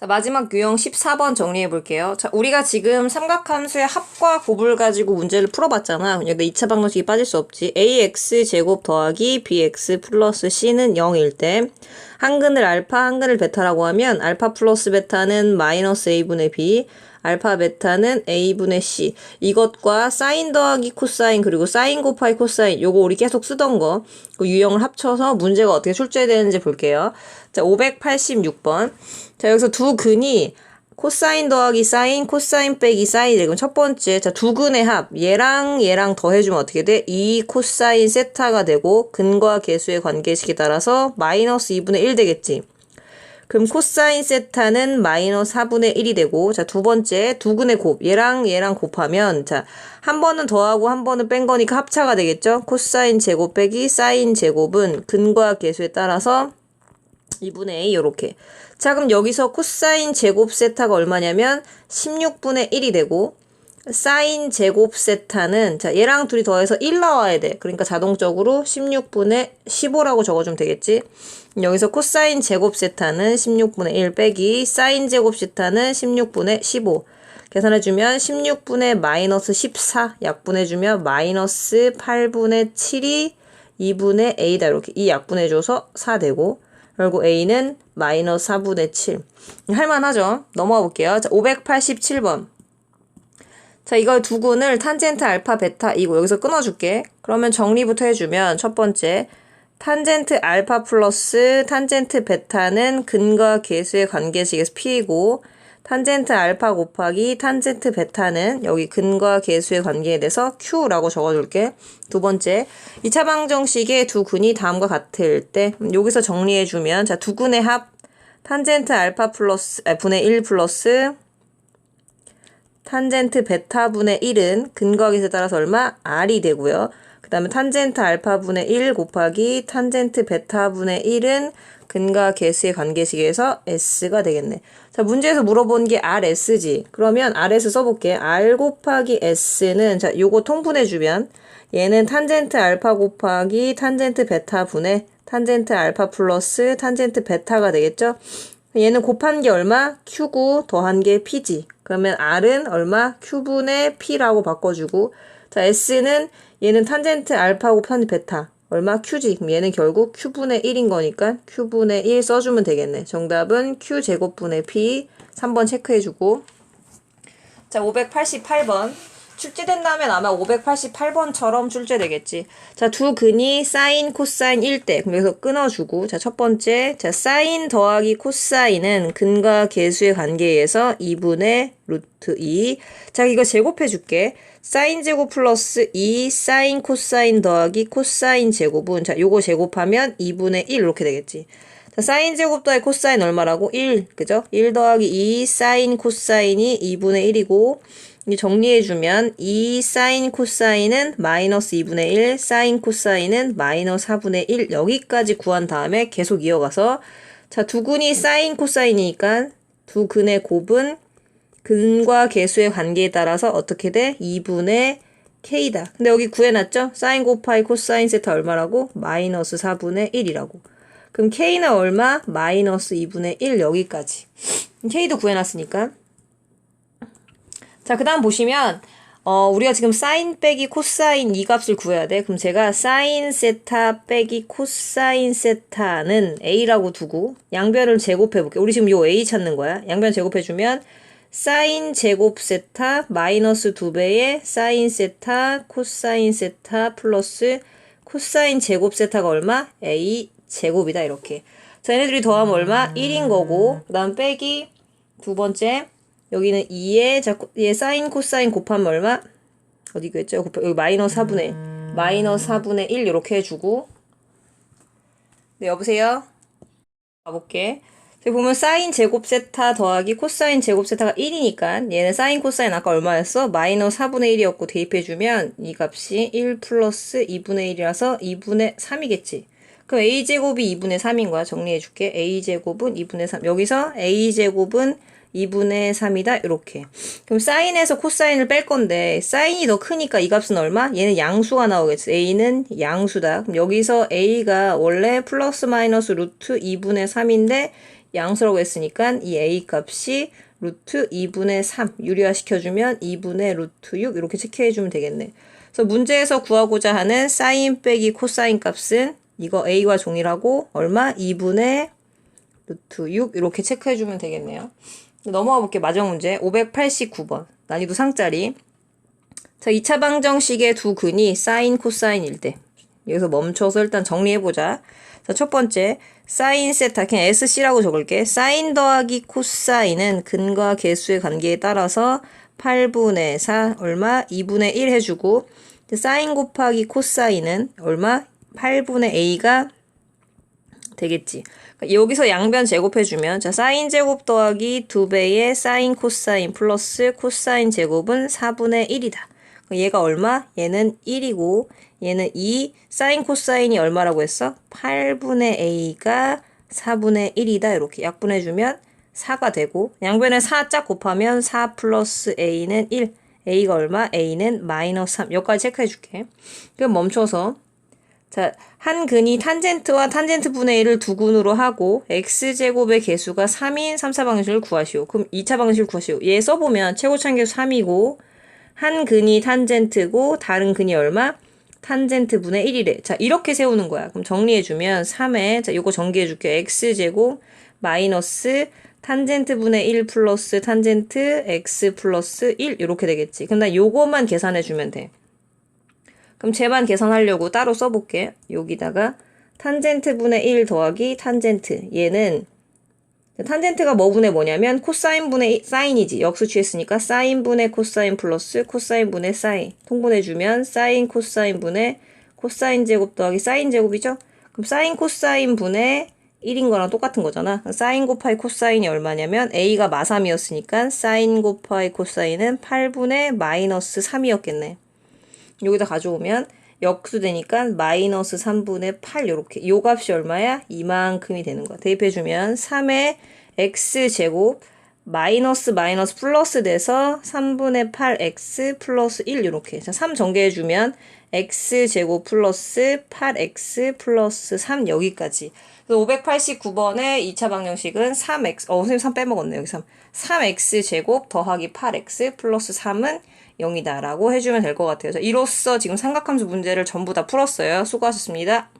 자, 마지막 유형 14번 정리해 볼게요. 자, 우리가 지금 삼각함수의 합과 곱을 가지고 문제를 풀어봤잖아. 근데 2차 방정식이 빠질 수 없지. ax 제곱 더하기 bx 플러스 c는 0일 때 한근을 알파, 한근을 베타라고 하면 알파 플러스 베타는 마이너스 a분의 b, 알파 베타는 a분의 c. 이것과 사인 더하기 코사인 그리고 사인 곱하기 코사인 요거 우리 계속 쓰던 거. 그 유형을 합쳐서 문제가 어떻게 출제되는지 볼게요. 자, 586번. 자, 여기서 두 근이 코사인 더하기 사인, 코사인 빼기 사인. 그럼 첫 번째, 자, 두 근의 합. 얘랑 얘랑 더해주면 어떻게 돼? 2 코사인 세타가 되고, 근과 개수의 관계식에 따라서 마이너스 2분의 1 되겠지. 그럼 코사인 세타는 마이너스 4분의 1이 되고, 자, 두 번째, 두 근의 곱. 얘랑 얘랑 곱하면, 자, 한 번은 더하고 한 번은 뺀 거니까 합차가 되겠죠? 코사인 제곱 빼기 사인 제곱은 근과 개수에 따라서 2분의 A 요렇게. 자, 그럼 여기서 코사인 제곱 세타가 얼마냐면 16분의 1이 되고 사인 제곱 세타는 자, 얘랑 둘이 더해서 1 나와야 돼. 그러니까 자동적으로 16분의 15라고 적어주면 되겠지. 여기서 코사인 제곱 세타는 16분의 1 빼기 사인 제곱 세타는 16분의 15. 계산해주면 16분의 마이너스 14 약분해주면 마이너스 8분의 7이 2분의 A다. 이렇게 이 약분해줘서 4 되고 결국 A는 마이너스 4분의 7. 할만하죠? 넘어가 볼게요. 자, 587번. 자, 이거 두 군을 탄젠트 알파 베타 이거 여기서 끊어줄게. 그러면 정리부터 해주면 첫 번째 탄젠트 알파 플러스 탄젠트 베타는 근과 개수의 관계식에서 P이고 탄젠트 알파 곱하기 탄젠트 베타는 여기 근과 개수의 관계에 대해서 Q라고 적어줄게. 두 번째, 2차 방정식의 두 근이 다음과 같을 때 여기서 정리해주면 자, 두 근의 합 탄젠트 알파 플러스 아, 분의 1 플러스 탄젠트 베타 분의 1은 근과 개수에 따라서 얼마? R이 되고요. 그 다음에 탄젠트 알파 분의 1 곱하기 탄젠트 베타 분의 1은 근과 개수의 관계식에서 S가 되겠네. 자, 문제에서 물어본 게 RS지. 그러면 RS 써볼게. R 곱하기 S는, 자, 요거 통분해주면, 얘는 탄젠트 알파 곱하기 탄젠트 베타 분의 탄젠트 알파 플러스 탄젠트 베타가 되겠죠? 얘는 곱한 게 얼마? Q고 더한 게 P지. 그러면 R은 얼마? Q분의 P라고 바꿔주고, 자, S는 얘는 탄젠트 알파 곱한 베타. 얼마? 그럼 얘는 결국 Q분의 1인 거니까 Q분의 1 써주면 되겠네. 정답은 Q제곱분의 P. 3번 체크해주고. 자, 588번. 출제된다면 아마 588번처럼 출제되겠지. 자, 두 근이 사인, 코사인 1대. 그럼 여기서 끊어주고. 자, 첫 번째. 자, 사인 더하기 코사인은 근과 개수의 관계에 의해서 2분의 루트 2. 자, 이거 제곱해줄게. 사인 제곱 플러스 2 사인 코사인 더하기 코사인 제곱은 자 요거 제곱하면 2분의 1 이렇게 되겠지. 자 사인 제곱 더하기 코사인 얼마라고? 1 그죠? 1 더하기 2 사인 코사인이 2분의 1이고 이 정리해주면 2 사인 코사인은 마이너스 2분의 1 사인 코사인은 마이너스 4분의 1 여기까지 구한 다음에 계속 이어가서 자 두 근이 사인 코사인이니까 두 근의 곱은 근과 개수의 관계에 따라서 어떻게 돼? 2분의 k다. 근데 여기 구해놨죠? 사인 곱하기 코사인 세타 얼마라고? 마이너스 4분의 1이라고. 그럼 k는 얼마? 마이너스 2분의 1 여기까지. k도 구해놨으니까. 자, 그 다음 보시면 어, 우리가 지금 사인 빼기 코사인 이 값을 구해야 돼. 그럼 제가 사인 세타 빼기 코사인 세타는 a라고 두고 양변을 제곱해 볼게. 우리 지금 요 a 찾는 거야. 양변 제곱해 주면 사인 제곱 세타 마이너스 2배의 사인 세타 코사인 세타 플러스 코사인 제곱 세타가 얼마? a 제곱이다 이렇게. 자 얘네들이 더하면 얼마? 1인 거고 그 다음 빼기 두 번째 여기는 2에 자, 얘 사인 코사인 곱하면 얼마? 어디 그랬죠? 여기 마이너스 4분의 1 마이너스 4분의 1 이렇게 해주고 네 여보세요? 가볼게 보면 사인 제곱 세타 더하기 코사인 제곱 세타가 1이니까 얘는 사인 코사인 아까 얼마였어? 마이너스 4분의 1이었고 대입해주면 이 값이 1 플러스 2분의 1이라서 2분의 3이겠지. 그럼 a제곱이 2분의 3인 거야. 정리해줄게. a제곱은 2분의 3. 여기서 a제곱은 2분의 3이다. 이렇게. 그럼 사인에서 코사인을 뺄 건데 사인이 더 크니까 이 값은 얼마? 얘는 양수가 나오겠지. a는 양수다. 그럼 여기서 a가 원래 플러스 마이너스 루트 2분의 3인데 양수라고 했으니까 이 a 값이 루트 2분의 3 유리화 시켜주면 2분의 루트 6 이렇게 체크해주면 되겠네. 그래서 문제에서 구하고자 하는 사인 빼기 코사인 값은 이거 a와 종이라고 얼마? 2분의 루트 6 이렇게 체크해주면 되겠네요. 넘어가 볼게요. 마지막 문제 589번 난이도 상짜리 자 2차 방정식의 두 근이 사인 코사인일 때 여기서 멈춰서 일단 정리해보자. 자, 첫 번째 사인 세타 그냥 SC라고 적을게. 사인 더하기 코사인은 근과 개수의 관계에 따라서 8분의 4 얼마? 2분의 1 해주고 사인 곱하기 코사인은 얼마? 8분의 A가 되겠지. 그러니까 여기서 양변 제곱해주면 자 사인 제곱 더하기 2배의 사인 코사인 플러스 코사인 제곱은 4분의 1이다. 얘가 얼마? 얘는 1이고 얘는 2 사인 코사인이 얼마라고 했어? 8분의 A가 4분의 1이다. 이렇게 약분해주면 4가 되고 양변에 4짝 곱하면 4 플러스 A는 1 A가 얼마? A는 마이너스 3 여기까지 체크해줄게. 그럼 멈춰서 자, 한 근이 탄젠트와 탄젠트 분의 1을 두 근으로 하고 x제곱의 개수가 3인 3, 4 방식을 구하시오. 그럼 2차 방식을 구하시오. 얘 써보면 최고차인 개수 3이고 한 근이 탄젠트고 다른 근이 얼마? 탄젠트 분의 1이래. 자, 이렇게 세우는 거야. 그럼 정리해주면 3에 자, 요거 전개해줄게요. x제곱 마이너스 탄젠트 분의 1 플러스 탄젠트 x 플러스 1 이렇게 되겠지. 그럼 나 요거만 계산해주면 돼. 그럼 제만 계산하려고 따로 써볼게. 여기다가 탄젠트 분의 1 더하기 탄젠트. 얘는 탄젠트가 뭐 분의 뭐냐면 코사인 분의 사인이지. 역수 취했으니까 사인 분의 코사인 플러스 코사인 분의 사인. 통분해주면 사인 코사인 분의 코사인 제곱 더하기 사인 제곱이죠. 그럼 사인 코사인 분의 1인 거랑 똑같은 거잖아. 사인 곱하기 코사인이 얼마냐면 a가 마3이었으니까 사인 곱하기 코사인은 8분의 마이너스 3이었겠네. 여기다 가져오면 역수되니까 마이너스 3분의 8 요렇게 요 값이 얼마야? 이만큼이 되는 거야. 대입해주면 3의 x제곱 마이너스 마이너스 플러스 돼서 3분의 8x 플러스 1 이렇게 자, 3 전개해주면 x제곱 플러스 8x 플러스 3 여기까지 589번의 2차 방정식은 3x 어 선생님 3 빼먹었네 여기 3 3x제곱 더하기 8x 플러스 3은 0이다 라고 해주면 될 것 같아요. 자, 이로써 지금 삼각함수 문제를 전부 다 풀었어요. 수고하셨습니다